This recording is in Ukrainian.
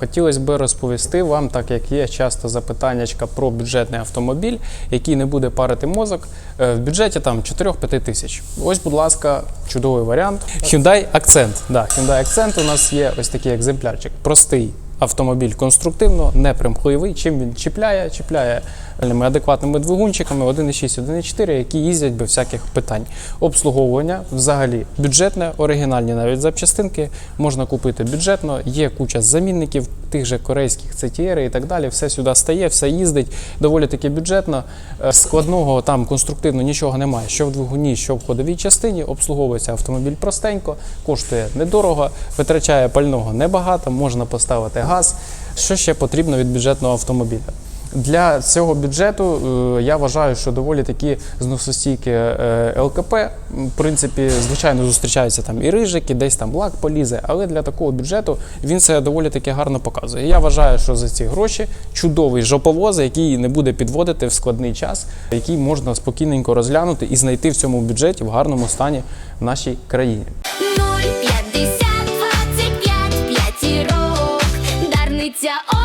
хотілося б розповісти вам, так як є часто запитання про бюджетний автомобіль, який не буде парити мозок. Е, В бюджеті там 4-5 тисяч. Ось, будь ласка, чудовий варіант. Hyundai Accent. Да, Hyundai Accent у нас є ось такий екземплярчик. Простий автомобіль конструктивно, непримхливий. Чим він чіпляє? Чіпляє адекватними двигунчиками 1.6, 1.4, які їздять без всяких питань. Обслуговування взагалі бюджетне, оригінальні навіть запчастинки можна купити бюджетно. Є куча замінників тих же корейських CTR і так далі. Все сюди стає, все їздить доволі таки бюджетно. Е, Складного там конструктивно нічого немає. Що в двигуні, що в ходовій частині. Обслуговується автомобіль простенько, коштує недорого, витрачає пального небагато, можна поставити газ. Що ще потрібно від бюджетного автомобіля? Для цього бюджету е, я вважаю, що доволі такі зносостійкі е, ЛКП. В принципі, звичайно, зустрічаються там і рижики, десь там лак полізе, але для такого бюджету він це доволі таки гарно показує. Я вважаю, що за ці гроші чудовий жоповоз, який не буде підводити в складний час, який можна спокійненько розглянути і знайти в цьому бюджеті в гарному стані в нашій країні. Ця